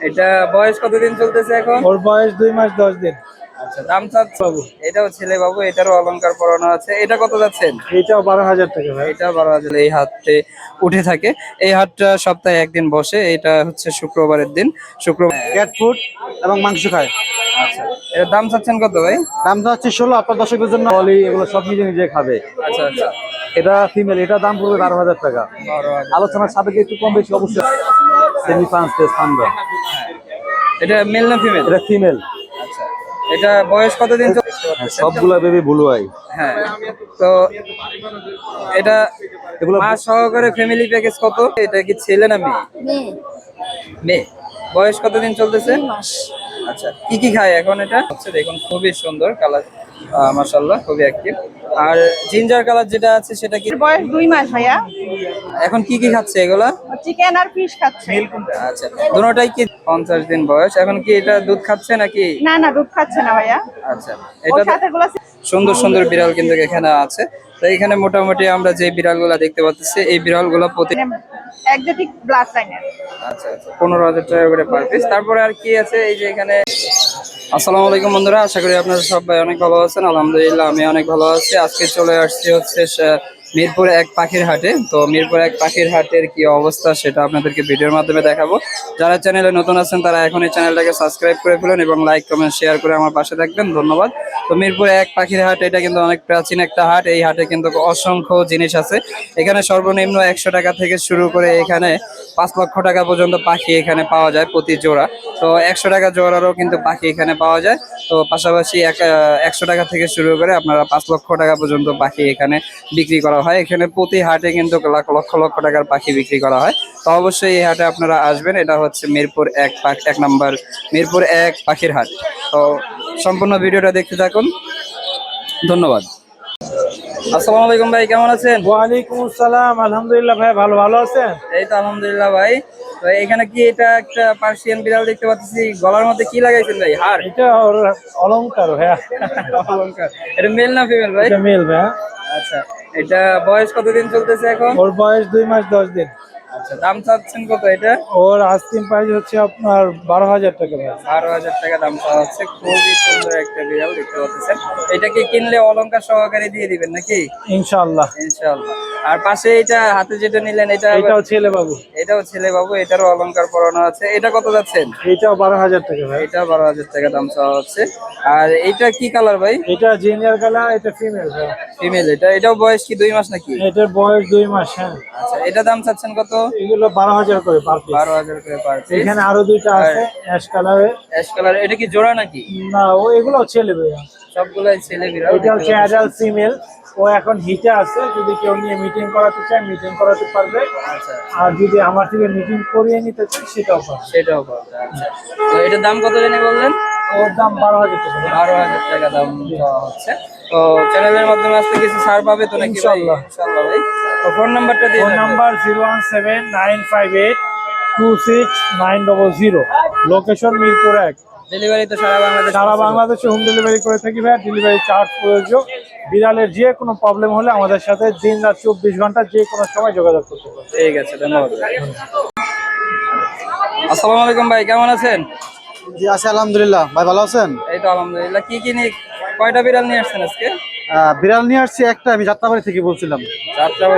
এটা বয়স কতদিন চলতেছে এখন? ওর বয়স দুই মাস দশ দিন। আচ্ছা দাম চাচ্ছে। বাবু। এটাও ছেলে বাবু এটারও অলংকার পরানো আছে। এটা কত যাচ্ছেন? বারো হাজার টাকা ভাই। এটা বারো হাজার এই হাটে উঠে থাকে। এই হাটটা সপ্তাহে একদিন বসে এটা হচ্ছে শুক্রবারের দিন। শুক্রবার ক্যাট ফুড এবং মাংস খায়। আচ্ছা দাম চাচ্ছেন কত ভাই? দামটা হচ্ছে ষোলো আপনার দর্শকদের জন্য। অলি এগুলো সব নিজে নিজে খাবে। আচ্ছা আচ্ছা। এটা ফিমেল এটা দাম পড়বে বারো হাজার টাকা। আলোচনার সাপেক্ষে একটু কম বেশি অবশ্যই। সেমি পাঁচ পেস পান্ডা এটা মেল না ফিমেল এটা ফিমেল আচ্ছা। এটা বয়স কতদিন চল- সবগুলা বেবি ব্লু আই হ্যাঁ। তো এটা এগুলো মা সহকারে ফ্যামিলি প্যাকেজ কত? এটা কি ছেলে না মেয়ে? মেয়ে। বয়স কতদিন চলতেছে? আচ্ছা কি কি খায় এখন এটা? হচ্ছে দেখুন খুবই সুন্দর কালার মাশাল্লাহ খুবই অ্যাক্টিভ আর জিঞ্জার কালার যেটা আছে সেটা কি? বয়স দুই মাস ভাইয়া। এখন কি কি খাচ্ছে এগুলা? চিকেন আর ফিশ খাচ্ছে। আচ্ছা দুটোটাই কি পঞ্চাশ দিন বয়স? এখন কি এটা দুধ খাচ্ছে নাকি? না না দুধ খাচ্ছে না ভাইয়া। আচ্ছা এটা সুন্দর সুন্দর বিড়াল কিন্তু এখানে আছে। তো এখানে মোটামুটি আমরা যে বিড়ালগুলা দেখতে পাচ্ছি এই বিড়ালগুলো প্রতি একজেটিক ব্লাড লাইনের আচ্ছা আচ্ছা পনেরো হাজার টাকা করে পার পিস তারপরে আর কি আছে? এই যে এখানে আসসালামু আলাইকুম বন্ধুরা, আশা করি আপনারা সবাই অনেক ভালো আছেন। আলহামদুলিল্লাহ, আমি অনেক ভালো আছি। আজকে চলে আসছি হচ্ছে মিরপুর এক পাখির হাটে। তো মিরপুর এক পাখির হাটের কি অবস্থা সেটা আপনাদেরকে ভিডিওর মাধ্যমে দেখাবো। যারা চ্যানেলে নতুন আছেন, তারা এখন এই চ্যানেলটাকে সাবস্ক্রাইব করে ফেলুন এবং লাইক, কমেন্ট, শেয়ার করে আমার পাশে থাকবেন। ধন্যবাদ। তো মিরপুর এক পাখির হাট, এটা কিন্তু অনেক প্রাচীন একটা হাট। এই হাটে কিন্তু অসংখ্য জিনিস আছে। এখানে সর্বনিম্ন একশো টাকা থেকে শুরু করে এখানে পাঁচ লক্ষ টাকা পর্যন্ত পাখি এখানে পাওয়া যায় প্রতি জোড়া। তো একশো টাকা জোড়ারও কিন্তু পাখি এখানে পাওয়া যায়। তো পাশাপাশি এক, একশো টাকা থেকে শুরু করে আপনারা পাঁচ লক্ষ টাকা পর্যন্ত পাখি এখানে বিক্রি করা হয়। এখানে প্রতি হাটে কিন্তু লাখ লক্ষ লক্ষ টাকার পাখি বিক্রি করা হয়। তো অবশ্যই এই হাটে আপনারা আসবেন। এটা হচ্ছে মিরপুর এক পাখ এক নম্বর মিরপুর এক পাখির হাট। তো সম্পূর্ণ ভিডিওটা দেখতে থাকুন। ধন্যবাদ। আসসালামু আলাইকুম ভাই কেমন আছেন? ওয়ালাইকুম আসসালাম। আলহামদুলিল্লাহ ভাই ভালো ভালো আছেন? এই তো আলহামদুলিল্লাহ ভাই। তো এখানে কি এটা একটা পার্সিয়ান বিড়াল দেখতে পাচ্ছি? গলার মধ্যে কি লাগাইছেন ভাই? হার এটা অলংকার ভাইয়া। অলংকার। এটা মেল না ফিমেল ভাই? এটা মেল ভাইয়া। আচ্ছা এটা বয়স কতদিন চলতেছে এখন? ওর বয়স দুই মাস দশ দিন। আচ্ছা দাম চাচ্ছেন কত এটা? ওর আস্তিম প্রাইস হচ্ছে আপনার বারো হাজার টাকা ভাই। বারো হাজার টাকা দাম চাওয়া হচ্ছে। খুবই সুন্দর একটা বিড়াল দেখতে পাচ্ছেন। এটা কি কিনলে অলংকার সহকারে দিয়ে দিবেন নাকি? ইনশাআল্লাহ। ইনশাআল্লাহ। আর পাশে এটা হাতে যেটা নিলেন এটা এটাও ছেলে বাবু। এটাও ছেলে বাবু এটারও অলংকার পরানো আছে। এটা কত যাচ্ছেন? এটাও বারো হাজার টাকা ভাই। এটা বারো হাজার টাকা দাম চাওয়া হচ্ছে। আর এইটা কি কালার ভাই? এটা জিঞ্জার কালার এটা ফিমেল ফিমেল এটা এটাও বয়স কি দুই মাস নাকি? এটার বয়স দুই মাস হ্যাঁ। আচ্ছা এটা দাম চাচ্ছেন কত? এগুলো বারো হাজার করে পার পিস বারো হাজার করে পার পিস এখানে আরও দুইটা আছে অ্যাশ কালারের অ্যাশ কালার এটা কি জোড়া নাকি? না ও এগুলো ছেলে ভাইয়া সবগুলাই ছেলে বিড়াল এটা হচ্ছে অ্যাডাল্ট ফিমেল ও এখন হিটে আছে যদি কেউ নিয়ে মিটিং করাতে চায় মিটিং করাতে পারবে। আচ্ছা। আর যদি আমার থেকে মিটিং করিয়ে নিতে চায় সেটাও পারবে সেটাও পাবে আচ্ছা। তো এটার দাম কত জানি বললেন? ওর দাম বারো হাজার টাকা। বারো হাজার টাকা দাম হচ্ছে। তো চ্যানেলের মাধ্যমে আসতে কিছু ছাড় পাবে তো নাকি ইনশাআল্লাহ। ইনশাআল্লাহ ভাই। তো ফোন নাম্বারটা দিয়ে phone number zero one seven nine five eight two six nine double zero. Location Mirpur এক। ডেলিভারি তো সারা বাংলাদেশ সারা বাংলাদেশে হোম ডেলিভারি করে থাকি ভাই। ডেলিভারি চার্জ প্রযোজ্য বিড়ালের যে কোনো প্রবলেম হলে আমাদের সাথে দিন রাত চব্বিশ ঘণ্টা যে কোনো সময় যোগাযোগ করতে পারবে ঠিক আছে ধন্যবাদ। আসসালামু আলাইকুম ভাই কেমন আছেন? জি আছে আলহামদুলিল্লাহ। ভাই ভালো আছেন? এই তো আলহামদুলিল্লাহ। কি কি নিয়ে কয়টা বিড়াল নিয়ে আসছেন আজকে? বিড়াল নিয়ে আসছি একটা আমি যাত্রাবাড়ি থেকে বলছিলাম।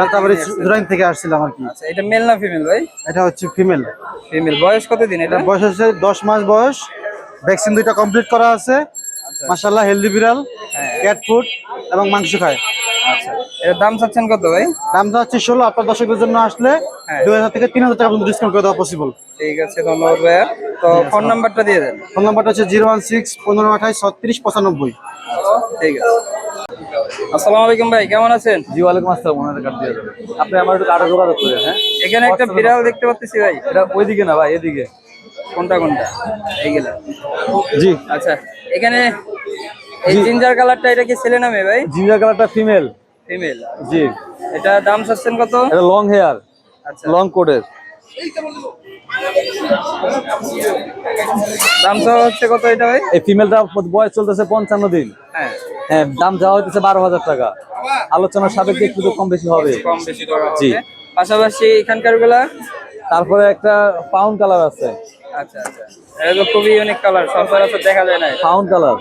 যাত্রাবাড়ি থেকে জুরাইন থেকে আসছিলাম আর কি। আচ্ছা এটা মেল না ফিমেল ভাই? এটা হচ্ছে ফিমেল। ফিমেল। বয়স কত দিন এটা বয়স হচ্ছে দশ মাস বয়স। ভ্যাকসিন দুইটা কমপ্লিট করা আছে। আচ্ছা। মাসাল্লাহ হেলদি বিড়াল হ্যাঁ। ক্যাট ফুড এবং মাংস খায়। আচ্ছা। এর দাম চাচ্ছেন কত ভাই? দামটা হচ্ছে ষোলো আপনার দর্শকের জন্য আসলে হ্যাঁ। দুই হাজার থেকে তিন হাজার টাকা পর্যন্ত ডিসকাউন্ট করে দেওয়া পসিবল ঠিক আছে ধন্যবাদ ভাইয়া। তো ফোন নাম্বারটা দিয়ে দেন। ফোন নাম্বারটা হচ্ছে জিরো ওয়ান সিক্স পনেরো আঠাশ ছত্রিশ পঁচানব্বই। ঠিক আছে। আসসালামু আলাইকুম ভাই কেমন আছেন? জি ওয়ালাইকুম আসসালাম ওনাদের কার্ড দিয়ে দেবেন। আপনি আমার একটু যোগাযোগ হ্যাঁ? এখানে একটা বিড়াল দেখতে পাচ্ছি ভাই। এটা ওইদিকে না ভাই এদিকে। কোনটা কোনটা? এইগুলা জি। আচ্ছা এখানে এই জিঞ্জার কালারটা এটা কি ছেলে নামে ভাই? জিঞ্জার কালারটা ফিমেল ফিমেল জি। এটা দাম চাচ্ছেন কত? এটা লং হেয়ার আচ্ছা। লং কোটের দাম চাওয়া হচ্ছে কত এটা ভাই? এই ফিমেলটা বয়স চলতেছে পঞ্চান্ন দিন। হ্যাঁ। হ্যাঁ দাম যাওয়া হইতেছে বারো হাজার টাকা। আলোচনার সাপেক্ষে একটু কম বেশি হবে। কম বেশি জি। পাশাপাশি এখানকারগুলা? তারপরে একটা পাউন্ড কালার আছে। আচ্ছা আচ্ছা। এটা তো খুবই ইউনিক কালার সচরাচর দেখা যায় না ফাউন্ড কালার।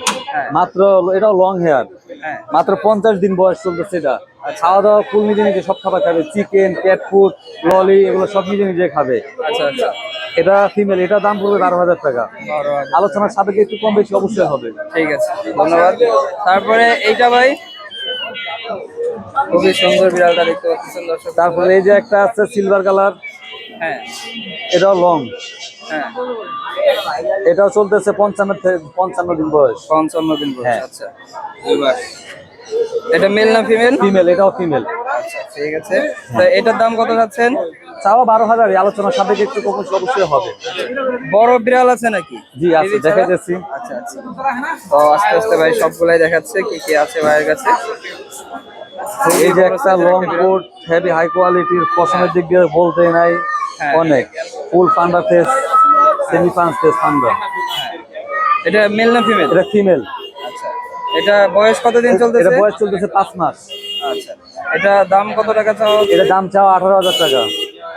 মাত্র এটাও লং হেয়ার হ্যাঁ। মাত্র পঞ্চাশ দিন বয়স চলতেছে এটা। খাওয়া দাওয়া ফুল নিজে নিজে সব খাবার খাবে। চিকেন ক্যাট ফুড ললি এগুলো সব নিজে নিজে খাবে। আচ্ছা আচ্ছা। এটা ফিমেল এটা দাম পড়বে বারো হাজার টাকা। আলোচনার সাপেক্ষে একটু কম বেশি অবশ্যই হবে। ঠিক আছে ধন্যবাদ। তারপরে এইটা ভাই খুবই সুন্দর বিড়ালটা দেখতে পাচ্ছেন দর্শক তারপরে এই যে একটা আছে সিলভার কালার হ্যাঁ। এটাও লং এটাও চলতেছে পঞ্চান্ন পঞ্চান্ন দিন বয়স। পঞ্চান্ন দিন বয়স হ্যাঁ। আচ্ছা। এবার এটা মেল না ফিমেল ফিমেল এটাও ফিমেল আচ্ছা ঠিক আছে। তো এটার দাম কত যাচ্ছেন? চাওয়া বারো হাজার আলোচনার সাপেক্ষে একটু বেশি অবশ্যই হবে। বড় বিড়াল আছে নাকি? জি আছে ছাড়া? দেখাইতেছি। আচ্ছা আচ্ছা। তো আস্তে আস্তে ভাই সবগুলাই দেখাচ্ছে কি কি আছে ভাইয়ের কাছে? এই যে একটা লং কোট হেভি হাই কোয়ালিটির পশমের দিক দিয়ে বলতে নাই। হ্যাঁ। অনেক। Full panda face semi punch face panda এটা মেল না ফিমেল এটা ফিমেল আচ্ছা। এটা বয়স কতদিন এটা চলতেছে? বয়স চলতেছে পাঁচ মাস। আচ্ছা। এটা দাম কত টাকা হচ্ছে? এটা দাম চাওয়া আঠারো হাজার টাকা।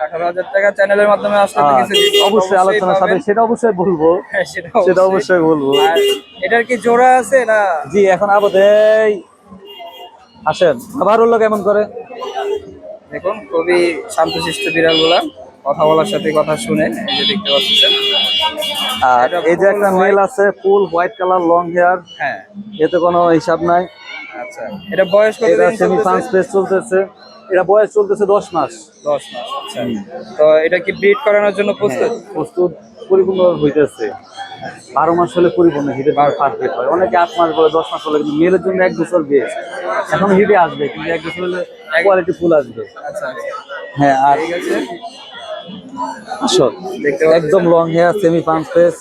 আঠারো হাজার টাকা চ্যানেলের মাধ্যমে আসলে কিছু অবশ্যই আলোচনা। সাথে সেটা অবশ্যই বলব। হ্যাঁ, সেটা অবশ্যই। বলব। এটার কি জোড়া আছে না? জি এখন আবদেই আসেন। আবার হলো কেমন করে? দেখুন খুবই শান্তশিষ্ট বিড়ালগুলা। কথা বলার সাথে কথা শুনে এই যে দেখতে পাচ্ছেন। আর এই যে একটা মেল আছে full white colour long hair হ্যাঁ। এতে কোনো হিসাব নাই। আচ্ছা এটা বয়স কত এটা সেমি পাঁচ চলতেছে? চলতেছে। এটা বয়স চলতেছে দশ মাস। দশ মাস আচ্ছা। তো এটা কি ব্রিড করানোর জন্য প্রস্তুত? প্রস্তুত পরিপূর্ণ হইতেছে। বারো মাস হলে পরিপূর্ণ হিটে পারফেক্ট হয়। অনেকে আট মাস বলে দশ মাস হলে কিন্তু মেলের জন্য এক বছর বেস্ট এখন হিটে আসবে কিন্তু এক বছর হলে কোয়ালিটি ফুল আসবে। আচ্ছা আচ্ছা। হ্যাঁ আর ঠিক আছে আসো, দেখতে পাচ্ছেন? একদম long hair semi pump face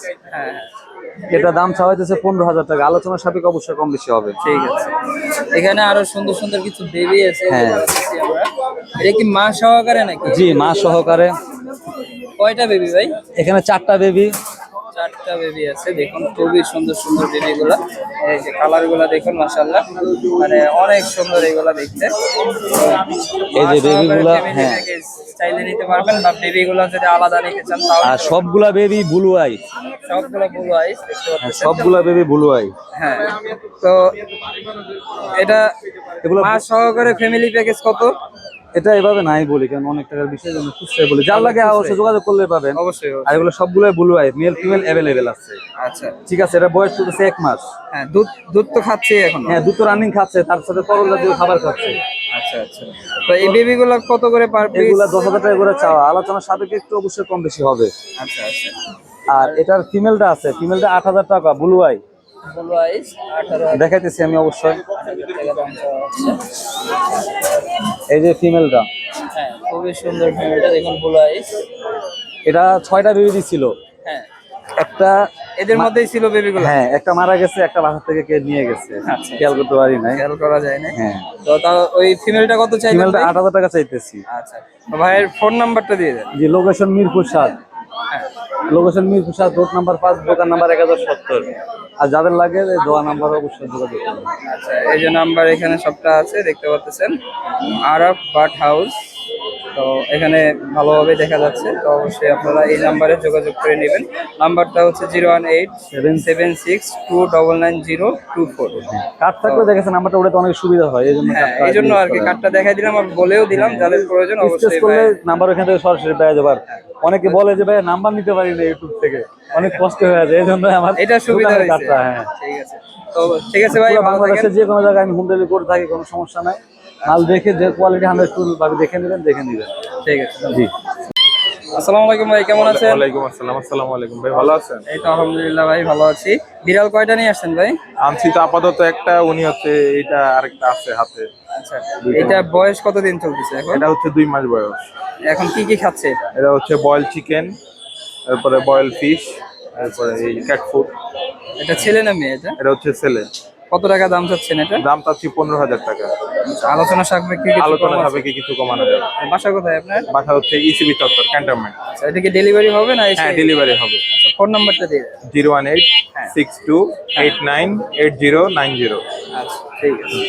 এটা দাম চাওয়াইতেছে পনেরো হাজার টাকা। আলোচনা সাপেক্ষে অবশ্যই কম বেশি হবে। ঠিক আছে। এখানে আরও সুন্দর সুন্দর কিছু বেবি আছে। হ্যাঁ। এটা কি মা সহকারে নাকি? জি মা সহকারে। কয়টা বেবি ভাই? এখানে চারটা বেবি চারটা বেবি আছে দেখুন খুবই সুন্দর সুন্দর বেবি গুলা এই যে কালারগুলা দেখুন মাসাল্লাহ মানে অনেক সুন্দর এগুলা দেখতে। এই যে baby গুলা, হ্যাঁ। চাইলে নিতে পারবেন বা বেবি গুলা যদি আলাদা নিতে চান আর সবগুলা বেবি ব্লু আই সবগুলো ব্লু হ্যাঁ, পাচ্ছেন। সবগুলা বেবি ব্লু আই হ্যাঁ তো এটা এগুলো মা সহকারে ফ্যামিলি প্যাকেজ কত? এটা এভাবে নাই বলি কারণ অনেক টাকার বিষয় জন্য খুচরা বলি। যার লাগে অবশ্যই। যোগাযোগ করলে পাবেন। অবশ্যই আর এগুলো সবগুলো blue eye male female available আছে। আচ্ছা। ঠিক আছে এটা বয়স চলতেছে এক মাস। হ্যাঁ দুধ দুধ তো খাচ্ছে এখন? হ্যাঁ দুধ তো রানিং খাচ্ছে তার সাথে তরল জাতীয় খাবার খাচ্ছে। আচ্ছা আচ্ছা। তো এই বেবি গুলো কত করে পার পিস এগুলা দশ হাজার টাকা করে চাওয়া। আলোচনার সাপেক্ষে একটু অবশ্যই কম বেশি হবে। আচ্ছা আচ্ছা। আর এটার ফিমেলটা আছে ফিমেলটা আট হাজার টাকা ব্লু আই দেখাইতেছি আমি অবশ্যই। এই যে ফিমেলটা হ্যাঁ খুবই সুন্দর ফ্যামিলিটা দেখুন ব্লু আইস এটা ছয়টা বেবি দিছিল হ্যাঁ। একটা এদের মধ্যেই ছিল বেবি গুলো হ্যাঁ একটা মারা গেছে একটা বাসা থেকে কে নিয়ে গেছে। আচ্ছা। খেয়াল করতে পারি নাই। খেয়াল করা যায় না হ্যাঁ। তো তা ওই ফিমেলটা কত চাইবেন ফিমেলটা ভাই? আট হাজার টাকা চাইতেছি। আচ্ছা। ভাইয়ের ফোন নাম্বারটা দিয়ে দেন। যে লোকেশন মিরপুর সাত। হ্যাঁ। লোকেশন মিরপুর সাত রোড নাম্বার পাঁচ, দোকান নাম্বার এক হাজার সত্তর। আর যাদের লাগে দোয়া নাম্বার অবশ্যই যোগাযোগ করবেন আচ্ছা এই যে নাম্বার এখানে সবটা আছে, দেখতে পাচ্ছেন আরব বাট হাউস তো এখানে ভালোভাবে দেখা যাচ্ছে। তো অবশ্যই আপনারা এই নাম্বারে যোগাযোগ করে নেবেন। নাম্বারটা হচ্ছে zero one eight seven seven six two double nine zero two four. Card থাকলে দেখেছে নাম্বারটা ওটাতে অনেক সুবিধা হয় এই জন্য হ্যাঁ এই জন্য আর কি কার্ডটা দেখাই দিলাম আর বলেও দিলাম যাদের প্রয়োজন অবশ্যই করলে নাম্বার ওখান থেকে সরাসরি পেয়ে যাবার। অনেকে বলে যে ভাই নাম্বার নিতে পারি না ইউটিউব থেকে। অনেক কষ্ট হয়ে যায় এই জন্য আমার এটা সুবিধা হয়েছে। হ্যাঁ। ঠিক আছে। তো ঠিক আছে ভাই বাংলাদেশের যে কোনো জায়গায় আমি হোম ডেলিভারি করে থাকি কোনো সমস্যা নাই। মাল দেখে যে কোয়ালিটি হান্ড্রেড ফুল ভাবে দেখে নেবেন দেখে নেবেন। ঠিক আছে জি। আসসালামু আলাইকুম ভাই কেমন আছেন? ওয়ালাইকুম আসসালাম আসসালামু আলাইকুম। ভাই ভালো আছেন? এই তো আলহামদুলিল্লাহ ভাই ভালো আছি। বিড়াল কয়টা নিয়ে আসছেন ভাই? আনছি তো আপাতত একটা উনি হচ্ছে এটা আরেকটা আছে হাতে। আচ্ছা এটা বয়স কতদিন চলতেছে এখন? এটা হচ্ছে দুই মাস বয়স। এখন কি কি খাচ্ছে এটা? এটা হচ্ছে বয়েল চিকেন তারপরে বয়েল ফিশ তারপরে এই ক্যাট ফুড এটা ছেলে না মেয়ে এটা? এটা হচ্ছে ছেলে। কত টাকা দাম চাচ্ছেন এটা? দাম চাচ্ছি পনেরো হাজার টাকা। আলোচনা সাপেক্ষে কিছু আলোচনা? সাপেক্ষে কিছু কমানো যাবে। বাসা কোথায় আপনার? বাসা হচ্ছে ইসিবি চত্বর ক্যান্টনমেন্ট। আচ্ছা এটা কি ডেলিভারি হবে না হ্যাঁ ডেলিভারি হবে। ফোন নাম্বারটা দিয়ে দেন। Zero one eight six two eight nine eight zero nine zero. আচ্ছা ঠিক আছে।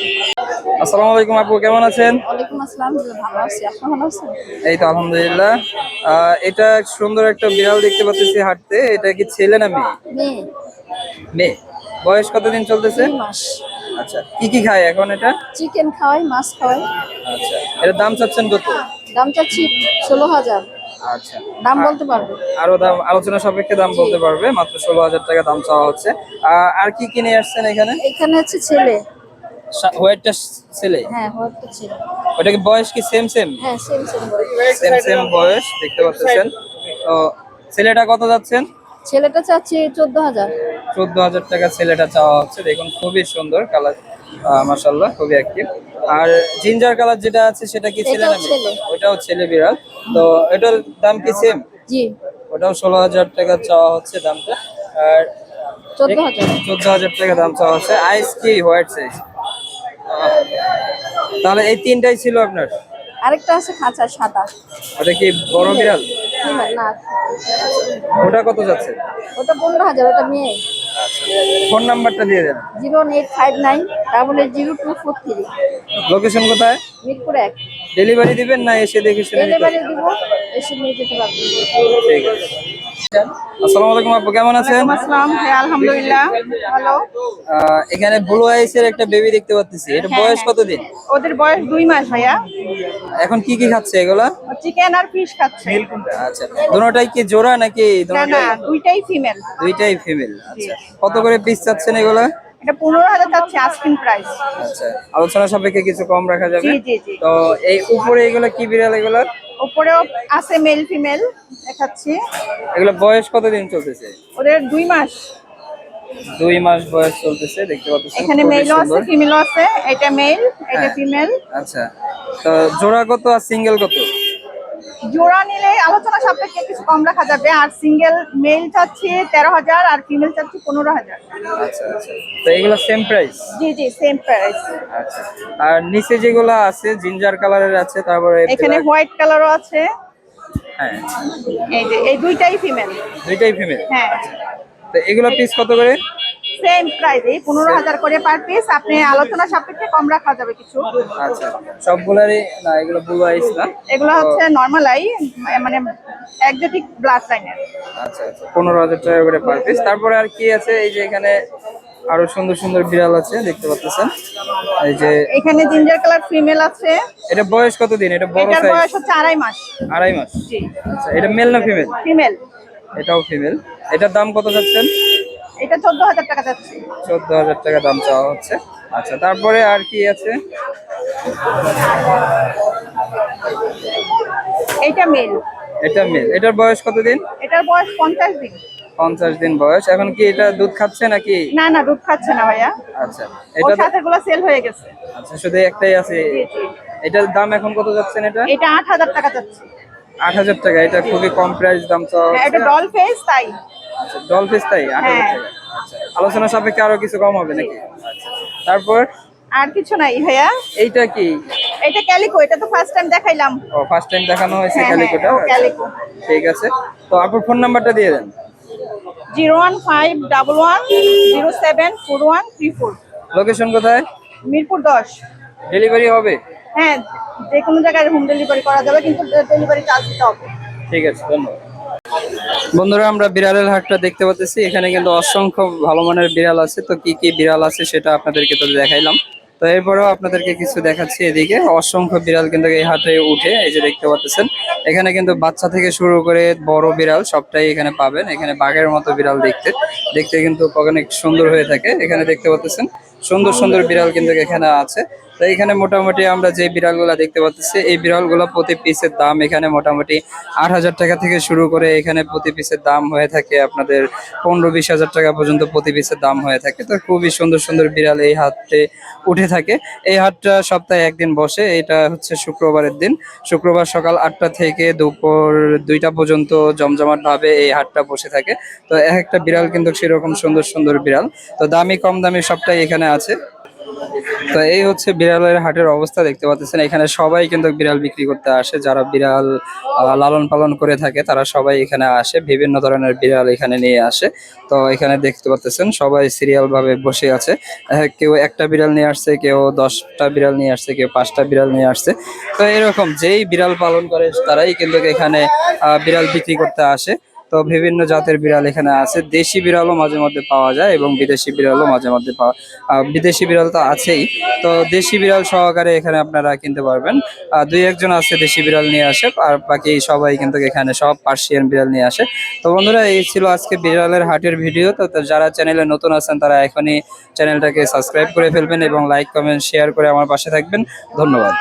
আসসালামু আলাইকুম আপু কেমন আছেন? ওয়ালাইকুম আসসালাম ভালো আছি। আপনি ভালো আছেন? এই তো আলহামদুলিল্লাহ। আহ, এটা সুন্দর একটা বিড়াল দেখতে পাচ্ছি হাঁটতে। এটা কি ছেলে না মেয়ে? মেয়ে। মেয়ে? বয়স কতদিন চলতেছে? মাস। আচ্ছা কি কি খায় এখন এটা? চিকেন খাওয়াই মাছ খাওয়াই। আচ্ছা এটার দাম চাচ্ছেন কত? দাম চাচ্ছি ষোলো হাজার। আচ্ছা। দাম বলতে পারব। আরও দাম আলোচনা সাপেক্ষে দাম বলতে পারবে মাত্র ষোলো হাজার টাকা দাম চাওয়া হচ্ছে। আর কি কিনে আসছেন এখানে? এখানে হচ্ছে ছেলে। হোয়াইটটা ছেলে? হ্যাঁ হয়তো ছেলে। ওটা কি বয়স কি সেম সেম হ্যাঁ সেম সেম সেম সেম বয়স দেখতে পাচ্ছেন। তো ছেলেটা কত যাচ্ছেন? ছেলেটা চাচ্ছি চোদ্দ হাজার। চোদ্দ হাজার টাকা ছেলেটা চাওয়া হচ্ছে। দেখুন খুবই সুন্দর কালার মাসাল্লাহ খুবই অ্যাক্টিভ আর জিঞ্জার কালার যেটা আছে সেটা কি ছেলে না ছেলে। ওটাও ছেলে বিড়াল। তো এটার দাম কি সেম জি। ওটাও ষোলো হাজার টাকা চাওয়া হচ্ছে দামটা। আর চোদ্দ হাজার। টাকা দাম চাওয়া হচ্ছে। আইস কি? হোয়াইট সাইজ তাহলে এই তিনটাই ছিল আপনার? আরেকটা আছে খাঁচা সাদা। ওটা কি বড় বিড়াল? না ওটা কত যাচ্ছে? ওটা পনেরো হাজার ওটা মেয়ে। ফোন নাম্বারটা দিয়ে দেন। Zero eight five nine eight zero two four three. Location কোথায়? মিরপুর এক। ডেলিভারি দিবেন না এসে দেখে শুনে ডেলিভারি দিব এসে নিয়ে যেতে পারব ঠিক আছে। আসসালামু আলাইকুম আপু কেমন আছেন? আসসালাম হ্যাঁ আলহামদুলিল্লাহ ভালো। আহ, এখানে ব্লু আইসের একটা বেবি দেখতে পাচ্ছি এটা বয়স কতদিন? ওদের বয়স দুই মাস ভাইয়া। এখন কি কি খাচ্ছে এগুলা? চিকেন আর ফিশ খাচ্ছে। আচ্ছা দুটোটাই কি জোড়া নাকি না না দুটোটাই দুইটাই ফিমেল দুইটাই ফিমেল আচ্ছা। কত করে পিস চাচ্ছেন এগুলা? এটা পনেরো হাজার আস্কিং প্রাইস আচ্ছা আলোচনা সাপেক্ষে কিছু কম রাখা যাবে? জি জি জি। তো এই উপরে এগুলা কি বিড়াল এগুলা? উপরেও আছে মেল ফিমেল দেখাচ্ছি। এগুলা বয়স কতদিন চলতেছে? ওদের দুই মাস। দুই মাস বয়স চলতেছে দেখতে পাচ্ছেন এখানে মেলও আছে। ফিমেলও আছে এটা মেল এটা হ্যাঁ। ফিমেল আচ্ছা তো জোড়া কত আর সিঙ্গেল কত? জোড়া নিলে আলোচনা সাপেক্ষে কিছু কম রাখা যাবে। আর সিঙ্গেল মেল চাচ্ছি তেরো হাজার আর ফিমেল চাচ্ছি পনেরো হাজার। আচ্ছা আচ্ছা। তো এগুলো সেম প্রাইস জি জি সেম প্রাইস আচ্ছা। আর নিচে যেগুলো আছে জিঞ্জার কালারের আছে তারপরে এখানে হোয়াইট কালারও আছে। হ্যাঁ। এই যে এই দুইটাই ফিমেল দুইটাই ফিমেল হ্যাঁ। তো এগুলো পিস কত করে? সেম প্রাইস পনেরো হাজার করে পার পিস আপনি আলোচনা সাপেক্ষে কম রাখা যাবে কিছু। আচ্ছা সবগুলারই না এগুলো ব্লু আইস না? এগুলো হচ্ছে নর্মাল আই মানে একজেটিক ব্লাড লাইনের আচ্ছা আচ্ছা পনেরো হাজার টাকা করে পার পিস তারপরে আর কি আছে? এই যে এখানে আরও সুন্দর সুন্দর বিড়াল আছে দেখতে পাচ্ছেন? এই যে এখানে জিঞ্জার কালার ফিমেল আছে। এটা বয়স কতদিন? এটা বড় সাইজ বয়স হচ্ছে আড়াই মাস। আড়াই মাস? জি। আচ্ছা এটা মেল না ফিমেল ফিমেল এটাও ফিমেল এটার দাম কত যাচ্ছেন? এটা চোদ্দ হাজার টাকা যাচ্ছে। চোদ্দ হাজার টাকা দাম চাওয়া হচ্ছে। আচ্ছা তারপরে আর কি আছে? এইটা মেল এটা মেল এটার বয়স কতদিন? এটার বয়স পঞ্চাশ দিন। পঞ্চাশ দিন বয়স। এখন কি এটা দুধ খাচ্ছে নাকি? না না দুধ খাচ্ছে না ভাইয়া। আচ্ছা এটা সাথে গুলো সেল হয়ে গেছে। আচ্ছা শুধু একটাই আছে? এটার দাম এখন কত যাচ্ছেন এটা? এটা আট হাজার টাকা যাচ্ছে। আট হাজার টাকা। এটা খুবই কম প্রাইস দাম চাওয়া হ্যাঁ, এটা ডল ফেস তাই। আচ্ছা ডল পিস তাই? হাজার হ্যাঁ। টাকা। আচ্ছা আলোচনা সাপেক্ষে আরও কিছু কম হবে নাকি? আচ্ছা তারপর? আর কিছু নাই ভাইয়া। এইটা কি? এটা ক্যালিকো এটা তো ফার্স্ট টাইম দেখাইলাম। ও ফার্স্ট টাইম দেখানো হয়েছে হ্যাঁ, ক্যালিকোটা ক্যালিকো। ঠিক আছে। তো আপনার ফোন নাম্বারটা দিয়ে দেন। Zero one five double one zero seven four one three four. Location কোথায়? মিরপুর দশ। ডেলিভারি হবে? হ্যাঁ যে কোনো জায়গায় হোম ডেলিভারি করা যাবে কিন্তু ডেলিভারি চার্জ দিতে হবে। ঠিক আছে ধন্যবাদ। বন্ধুরা, আমরা বিড়ালের হাটটা দেখতে পাচ্ছি। এখানে কিন্তু অসংখ্য ভালো মানের বিড়াল আছে। তো কি কি বিড়াল আছে সেটা আপনাদেরকে তো দেখাইলাম। তো এরপরেও আপনাদেরকে কিছু দেখাচ্ছি এদিকে। অসংখ্য বিড়াল কিন্তু এই হাটে উঠে এই যে দেখতে পাচ্ছেন। এখানে কিন্তু বাচ্চা থেকে শুরু করে বড় বিড়াল সবটাই এখানে পাবেন। এখানে বাঘের মতো বিড়াল দেখতে। দেখতে কিন্তু অনেক সুন্দর হয়ে থাকে। এখানে দেখতে পাচ্ছেন সুন্দর সুন্দর বিড়াল কিন্তু এখানে আছে। তো এখানে মোটামুটি আমরা যে বিড়ালগুলা দেখতে পাচ্ছি, এই বিড়ালগুলো প্রতি পিসের দাম এখানে মোটামুটি আট হাজার টাকা থেকে শুরু করে এখানে প্রতি পিসের দাম হয়ে থাকে আপনাদের পনেরো বিশ হাজার টাকা পর্যন্ত প্রতি পিসের দাম হয়ে থাকে। তো খুবই সুন্দর সুন্দর বিড়াল এই হাটে উঠে থাকে। এই হাটটা সপ্তাহে একদিন বসে, এটা হচ্ছে শুক্রবারের দিন। শুক্রবার সকাল আটটা থেকে দুপুর দুইটা পর্যন্ত জমজমাট ভাবে এই হাটটা বসে থাকে। তো এক একটা বিড়াল কিন্তু সেরকম সুন্দর সুন্দর বিড়াল। তো দামি কম দামি সবটাই এখানে আছে। তো এই হচ্ছে বিড়ালের হাটের অবস্থা দেখতে পাচ্ছেন। এখানে সবাই কিন্তু বিড়াল বিক্রি করতে আসে। যারা বিড়াল লালন পালন করে থাকে, তারা সবাই এখানে আসে। বিভিন্ন ধরনের বিড়াল এখানে নিয়ে আসে। তো এখানে দেখতে পাচ্ছেন, সবাই সিরিয়াল ভাবে বসে আছে। কেউ একটা বিড়াল নিয়ে আসছে, কেউ দশটা বিড়াল নিয়ে আসছে, কেউ পাঁচটা বিড়াল নিয়ে আসছে। তো এরকম যেই বিড়াল পালন করে, তারাই কিন্তু এখানে বিড়াল বিক্রি করতে আসে। তো বিভিন্ন জাতের বিড়াল এখানে আছে। দেশি বিড়ালও মাঝে মধ্যে পাওয়া যায় এবং বিদেশি বিড়ালও মাঝে মধ্যে পাওয়া বিদেশি বিড়াল তো আছেই। তো দেশি বিড়াল সহকারে এখানে আপনারা কিনতে পারবেন। দুই একজন আছে দেশি বিড়াল নিয়ে আসে, আর বাকি সবাই কিন্তু এখানে সব পার্সিয়ান বিড়াল নিয়ে আসে। তো বন্ধুরা, এই ছিল আজকে বিড়ালের হাটের ভিডিও। তো যারা চ্যানেলে নতুন আছেন, তারা এখনই চ্যানেলটাকে সাবস্ক্রাইব করে ফেলবেন এবং লাইক, কমেন্ট, শেয়ার করে আমার পাশে থাকবেন। ধন্যবাদ।